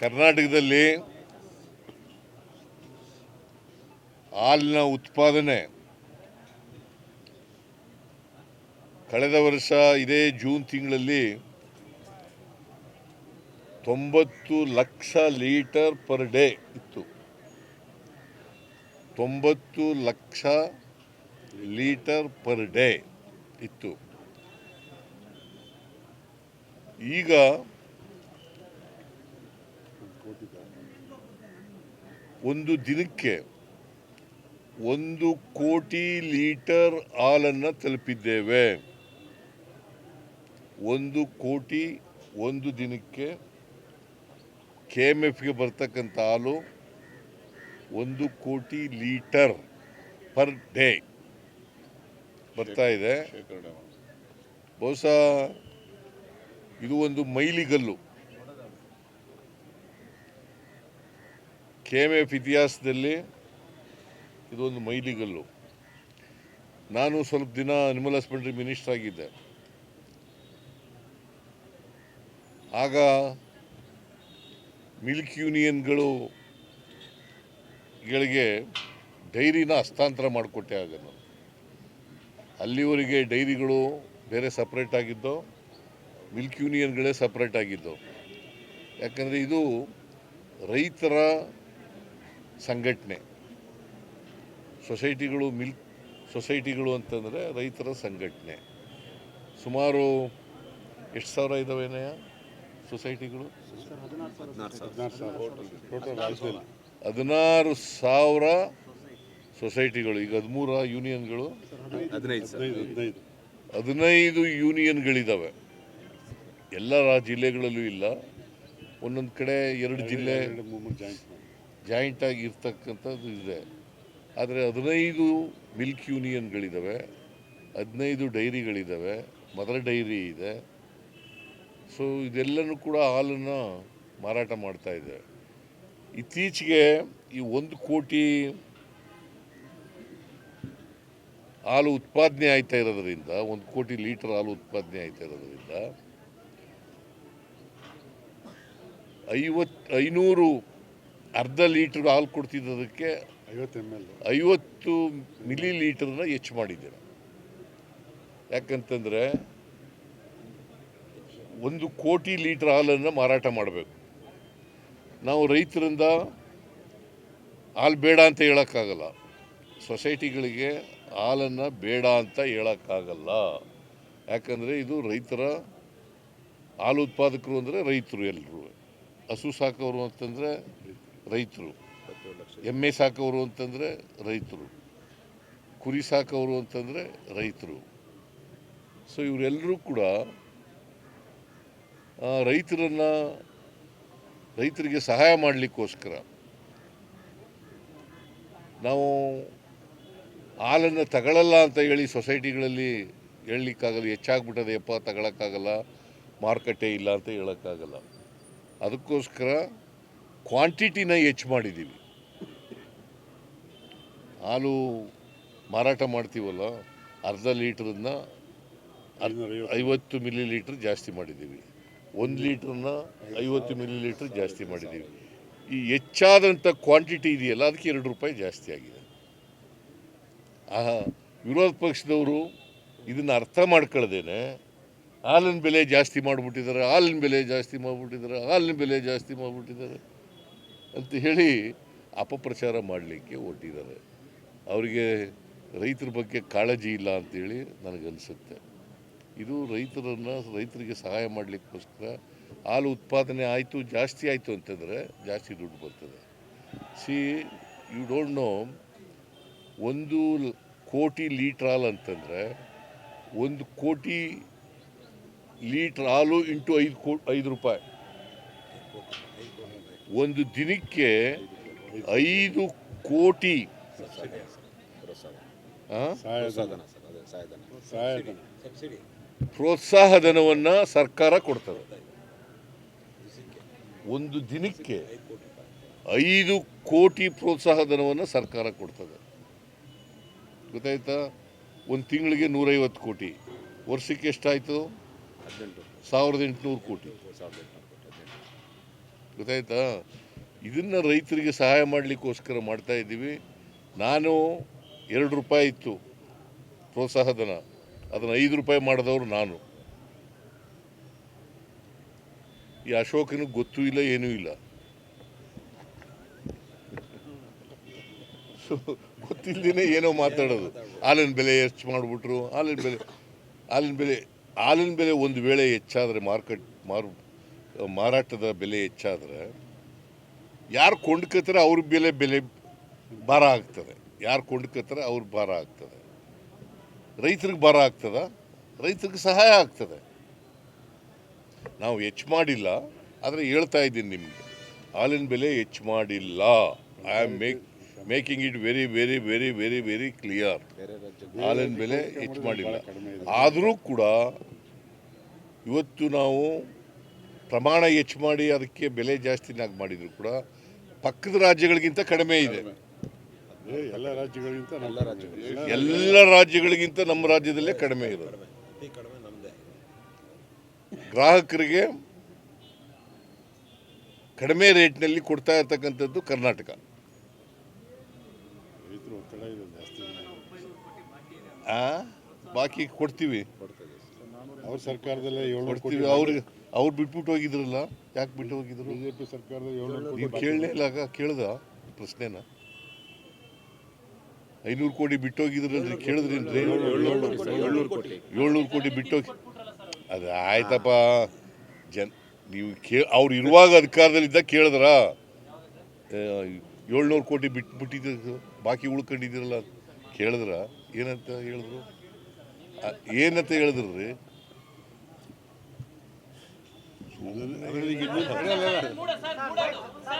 ಕರ್ನಾಟಕದಲ್ಲಿ ಹಾಲಿನ ಉತ್ಪಾದನೆ ಕಳೆದ ವರ್ಷ ಇದೇ ಜೂನ್ ತಿಂಗಳಲ್ಲಿ ತೊಂಬತ್ತು ಲಕ್ಷ ಲೀಟರ್ ಪರ್ ಡೇ ಇತ್ತು. ತೊಂಬತ್ತು ಲಕ್ಷ ಲೀಟರ್ ಪರ್ ಡೇ ಇತ್ತು. ಈಗ ಒಂದು ದಿನಕ್ಕೆ ಒಂದು ಕೋಟಿ ಲೀಟರ್ ಹಾಲನ್ನು ತಲುಪಿದ್ದೇವೆ. ಒಂದು ಕೋಟಿ ಒಂದು ದಿನಕ್ಕೆ ಕೆ ಎಂ ಎಫ್ಗೆ ಬರ್ತಕ್ಕಂಥ ಹಾಲು ಒಂದು ಕೋಟಿ ಲೀಟರ್ ಪರ್ ಡೇ ಬರ್ತಾ ಇದೆ. ಬಹುಶಃ ಇದು ಒಂದು ಮೈಲಿಗಲ್ಲು. ಕೆ ಎಂ ಎಫ್ ಇತಿಹಾಸದಲ್ಲಿ ಇದೊಂದು ಮೈಲಿಗಲ್ಲು. ನಾನು ಸ್ವಲ್ಪ ದಿನ ಅನಿಮಲ್ ಹಸ್ಬೆಂಡ್ರಿ ಮಿನಿಸ್ಟರ್ ಆಗಿದ್ದೆ. ಆಗ ಮಿಲ್ಕ್ ಯೂನಿಯನ್ಗಳು ಗಳಿಗೆ ಡೈರಿನ ಹಸ್ತಾಂತರ ಮಾಡಿಕೊಟ್ಟೆ ಆಗ ನಾನು. ಅಲ್ಲಿವರೆಗೆ ಡೈರಿಗಳು ಬೇರೆ ಸಪ್ರೇಟ್ ಆಗಿದ್ದು ಮಿಲ್ಕ್ ಯೂನಿಯನ್ಗಳೇ ಸಪ್ರೇಟ್ ಆಗಿದ್ದು ಯಾಕಂದರೆ ಇದು ರೈತರ ಸಂಘಟನೆ. ಸೊಸೈಟಿಗಳು ಮಿಲ್ಕ್ ಸೊಸೈಟಿಗಳು ಅಂತಂದರೆ ರೈತರ ಸಂಘಟನೆ. ಸುಮಾರು ಎಷ್ಟು ಸಾವಿರ ಇದಾವೆ ಸೊಸೈಟಿಗಳು? ಹದಿನಾರು ಸಾವಿರ ಸೊಸೈಟಿಗಳು ಈಗ ಹದಿಮೂರ ಯೂನಿಯನ್ಗಳು. ಹದಿನೈದು ಯೂನಿಯನ್ಗಳಿದ್ದಾವೆ ಎಲ್ಲ ಜಿಲ್ಲೆಗಳಲ್ಲೂ ಇಲ್ಲ. ಒಂದೊಂದು ಕಡೆ ಎರಡು ಜಿಲ್ಲೆ. ಜಾಯಿಂಟ್ ಆಗಿ ಇರ್ತಕ್ಕಂಥದ್ದು ಇದೆ. ಆದರೆ ಹದಿನೈದು ಮಿಲ್ಕ್ ಯೂನಿಯನ್ಗಳಿದ್ದಾವೆ ಹದಿನೈದು ಡೈರಿಗಳಿದ್ದಾವೆ ಮದರ್ ಡೈರಿ ಇದೆ. ಸೊ ಇದೆಲ್ಲನೂ ಕೂಡ ಹಾಲನ್ನು ಮಾರಾಟ ಮಾಡ್ತಾ ಇದೆ. ಇತ್ತೀಚೆಗೆ ಈ ಒಂದು ಕೋಟಿ ಹಾಲು ಉತ್ಪಾದನೆ ಆಯ್ತಾ ಇರೋದ್ರಿಂದ, ಒಂದು ಕೋಟಿ ಲೀಟರ್ ಹಾಲು ಉತ್ಪಾದನೆ ಆಯ್ತಾ ಇರೋದ್ರಿಂದ ಐವತ್ತು ಐನೂರು ಅರ್ಧ ಲೀಟರ್ ಹಾಲು ಕೊಡ್ತಿದ್ದದಕ್ಕೆ ಐವತ್ತು ಎಂ ಎಲ್ ಐವತ್ತು ಮಿಲಿ ಲೀಟರ್ನ ಹೆಚ್ಚು ಮಾಡಿದ್ದೇವೆ ಯಾಕಂತಂದರೆ ಒಂದು ಕೋಟಿ ಲೀಟರ್ ಹಾಲನ್ನು ಮಾರಾಟ ಮಾಡಬೇಕು. ನಾವು ರೈತರಿಂದ ಹಾಲು ಬೇಡ ಅಂತ ಹೇಳೋಕ್ಕಾಗಲ್ಲ. ಸೊಸೈಟಿಗಳಿಗೆ ಹಾಲನ್ನು ಬೇಡ ಅಂತ ಹೇಳೋಕ್ಕಾಗಲ್ಲ. ಯಾಕಂದರೆ ಇದು ರೈತರ ಹಾಲು ಉತ್ಪಾದಕರು ಅಂದರೆ ರೈತರು ಎಲ್ಲರೂ ಹಸು ಸಾಕೋರು ಅಂತಂದರೆ ರೈತರು. ಎಮ್ಮೆ ಸಾಕೋರು ಅಂತಂದರೆ ರೈತರು. ಕುರಿ ಸಾಕೋರು ಅಂತಂದರೆ ರೈತರು. ಸೊ ಇವರೆಲ್ಲರೂ ಕೂಡ ರೈತರನ್ನು ರೈತರಿಗೆ ಸಹಾಯ ಮಾಡಲಿಕ್ಕೋಸ್ಕರ ನಾವು ಹಾಲನ್ನು ತಗೊಳ್ಳಲ್ಲ ಅಂತ ಹೇಳಿ ಸೊಸೈಟಿಗಳಲ್ಲಿ ಹೇಳಲಿಕ್ಕಾಗಲ್ಲ ಹೆಚ್ಚಾಗ್ಬಿಟ್ಟದೆಯಪ್ಪ ತಗೊಳಕ್ಕಾಗಲ್ಲ ಮಾರುಕಟ್ಟೆ ಇಲ್ಲ ಅಂತ ಹೇಳೋಕ್ಕಾಗಲ್ಲ. ಅದಕ್ಕೋಸ್ಕರ ಕ್ವಾಂಟಿಟಿನ ಹೆಚ್ಚು ಮಾಡಿದ್ದೀವಿ. ಹಾಲು ಮಾರಾಟ ಮಾಡ್ತೀವಲ್ಲ ಅರ್ಧ ಲೀಟ್ರನ್ನ ಐವತ್ತು ಮಿಲಿ ಲೀಟ್ರ್ ಜಾಸ್ತಿ ಮಾಡಿದ್ದೀವಿ. ಒಂದು ಲೀಟ್ರನ್ನ ಐವತ್ತು. ಮಿಲಿ ಲೀಟ್ರ್ ಜಾಸ್ತಿ ಮಾಡಿದ್ದೀವಿ. ಈ ಹೆಚ್ಚಾದಂಥ ಕ್ವಾಂಟಿಟಿ ಇದೆಯಲ್ಲ ಅದಕ್ಕೆ ಎರಡು ರೂಪಾಯಿ ಜಾಸ್ತಿ ಆಗಿದೆ. ಆ ವಿರೋಧ ಪಕ್ಷದವರು ಇದನ್ನು ಅರ್ಥ ಮಾಡ್ಕೊಳ್ದೇನೆ ಹಾಲಿನ ಬೆಲೆ ಜಾಸ್ತಿ ಮಾಡಿಬಿಟ್ಟಿದ್ದಾರೆ ಹಾಲಿನ ಬೆಲೆ ಜಾಸ್ತಿ ಮಾಡಿಬಿಟ್ಟಿದ್ದಾರೆ ಹಾಲಿನ ಬೆಲೆ ಜಾಸ್ತಿ ಮಾಡಿಬಿಟ್ಟಿದ್ದಾರೆ. ಅಂತ ಹೇಳಿ ಅಪಪ್ರಚಾರ ಮಾಡಲಿಕ್ಕೆ ಹೊರಟಿದ್ದಾರೆ. ಅವರಿಗೆ ರೈತರ ಬಗ್ಗೆ ಕಾಳಜಿ ಇಲ್ಲ ಅಂತೇಳಿ ನನಗನ್ಸುತ್ತೆ. ಇದು ರೈತರನ್ನು, ರೈತರಿಗೆ ಸಹಾಯ ಮಾಡಲಿಕ್ಕೋಸ್ಕರ ಹಾಲು ಉತ್ಪಾದನೆ ಆಯಿತು, ಜಾಸ್ತಿ ಆಯಿತು ಅಂತಂದರೆ ಜಾಸ್ತಿ ದುಡ್ಡು ಬರ್ತದೆ. ಸಿ ಯು ಡೋಂಟ್ ನೋ ಒಂದು ಕೋಟಿ ಲೀಟ್ರ್ ಹಾಲು ಅಂತಂದರೆ ಒಂದು ಕೋಟಿ ಲೀಟ್ರ್ ಹಾಲು ಇಂಟು ಐದು ಕೋ, ಐದು ರೂಪಾಯಿ. ಒಂದು ದಿನಕ್ಕೆ ಐದು ಕೋಟಿ. ಪ್ರೋತ್ಸಾಹ ಧನವನ್ನ ಸರ್ಕಾರ ಕೊಡ್ತದೆ. ಒಂದು ದಿನಕ್ಕೆ ಐದು ಕೋಟಿ ಪ್ರೋತ್ಸಾಹ ಧನವನ್ನು ಸರ್ಕಾರ ಕೊಡ್ತದೆ. ಗೊತ್ತಾಯ್ತಾ? ಒಂದು ತಿಂಗಳಿಗೆ ನೂರೈವತ್ತು ಕೋಟಿ. ವರ್ಷಕ್ಕೆ ಎಷ್ಟಾಯಿತು? ಸಾವಿರದ ಎಂಟುನೂರು ಕೋಟಿ ಸಾವಿರದ ಎಂಟುನೂರು ಕೋಟಿ ಹದಿನೆಂಟು ಗೊತ್ತಾಯ್ತಾ? ಇದನ್ನು ರೈತರಿಗೆ ಸಹಾಯ ಮಾಡಲಿಕ್ಕೋಸ್ಕರ ಮಾಡ್ತಾ ಇದ್ದೀವಿ. ನಾನು ಎರಡು ರೂಪಾಯಿ ಇತ್ತು ಪ್ರೋತ್ಸಾಹಧನ. ಅದನ್ನು ಐದು ರೂಪಾಯಿ ಮಾಡಿದವರು ನಾನು. ಈ ಅಶೋಕನಿಗೆ ಗೊತ್ತೂ ಇಲ್ಲ, ಏನೂ ಇಲ್ಲ. ಗೊತ್ತಿಲ್ಲದೇ ಏನೋ ಮಾತಾಡೋದು. ಹಾಲಿನ ಬೆಲೆ ಹೆಚ್ಚು ಮಾಡಿಬಿಟ್ರು. ಹಾಲಿನ ಬೆಲೆ ಹಾಲಿನ ಬೆಲೆ ಹಾಲಿನ ಬೆಲೆ ಒಂದು ವೇಳೆ ಹೆಚ್ಚಾದರೆ ಮಾರ್ಕೆಟ್, ಮಾರು ಮಾರಾಟದ ಬೆಲೆ ಹೆಚ್ಚಾದರೆ ಯಾರು ಕೊಂಡ್ಕೋತಾರೆ ಅವ್ರ ಬೆಲೆ ಬೆಲೆ ಭಾರ ಆಗ್ತದೆ. ಯಾರು ಕೊಂಡ್ಕೋತಾರೆ ಅವ್ರ ಭಾರ ಆಗ್ತದೆ. ರೈತರಿಗೆ ಭಾರ ಆಗ್ತದ, ರೈತರಿಗೆ ಸಹಾಯ ಆಗ್ತದೆ. ನಾವು ಹೆಚ್ಚು ಮಾಡಿಲ್ಲ, ಆದರೆ ಹೇಳ್ತಾ ಇದ್ದೀನಿ ನಿಮಗೆ. ಹಾಲಿನ ಬೆಲೆ ಹೆಚ್ಚು ಮಾಡಿಲ್ಲ. I am make making it very very very very very clear ಹಾಲಿನ ಬೆಲೆ ಹೆಚ್ಚು ಮಾಡಿಲ್ಲ. ಆದರೂ ಕೂಡ ಇವತ್ತು ನಾವು ಪ್ರಮಾಣ ಹೆಚ್ಚು ಮಾಡಿ ಅದಕ್ಕೆ ಬೆಲೆ ಜಾಸ್ತಿನಾಗಿ ಮಾಡಿದ್ರು ಕೂಡ ಪಕ್ಕದ ರಾಜ್ಯಗಳಿಗಿಂತ ಕಡಿಮೆ ಇದೆ. ಏ, ಎಲ್ಲ ರಾಜ್ಯಗಳಿಗಿಂತ ಎಲ್ಲ ರಾಜ್ಯಗಳು ಎಲ್ಲ ರಾಜ್ಯಗಳಿಗಿಂತ ನಮ್ಮ ರಾಜ್ಯದಲ್ಲೇ ಕಡಿಮೆ ಇದೆ. ಗ್ರಾಹಕರಿಗೆ ಕಡಿಮೆ ರೇಟ್ನಲ್ಲಿ ಕೊಡ್ತಾ ಇರತಕ್ಕಂಥದ್ದು ಕರ್ನಾಟಕ. ರೈತರು ಒತ್ತಡ ಇದೆ ಜಾಸ್ತಿ ಆ? ಬಾಕಿ ಕೊಡ್ತೀವಿ. ಅವ್ರ ಸರ್ಕಾರದಲ್ಲೇ ಕೊಡ್ತೀವಿ. ಅವ್ರಿಗೆ ಅವ್ರು ಬಿಟ್ಬಿಟ್ಟು ಹೋಗಿದ್ರಲ್ಲ ಯಾಕೆ ಬಿಟ್ಟು ಹೋಗಿದ್ರು? ಬಿಜೆಪಿ ಸರ್ಕಾರದ ಏಳ್ನೂರು ಕೋಟಿ ನೀವು ಕೇಳಲೇ ಇಲ್ಲ ಕೇಳ್ದ ಪ್ರಶ್ನೆನ? ಐನೂರು ಕೋಟಿ ಬಿಟ್ಟೋಗಿದ್ರಲ್ರಿ ಕೇಳಿದ್ರಿ ಏಳ್ನೂರು ಕೋಟಿ ಬಿಟ್ಟೋಗಿ ಅದು ಆಯ್ತಪ್ಪ. ಜನ್ ನೀವು ಕೇ ಅವ್ರು ಇರುವಾಗ ಅಧಿಕಾರದಲ್ಲಿದ್ದ ಕೇಳಿದ್ರ? ಏಳ್ನೂರು ಕೋಟಿ ಬಿಟ್ಟು ಬಿಟ್ಟಿದ್ದು ಬಾಕಿ ಉಳ್ಕೊಂಡಿದ್ದೀರಲ್ಲ ಕೇಳಿದ್ರ? ಏನಂತ ಹೇಳಿದ್ರು? ಏನಂತ ಹೇಳಿದ್ರು? ಅದ್ರಲ್ಲಿ मुझे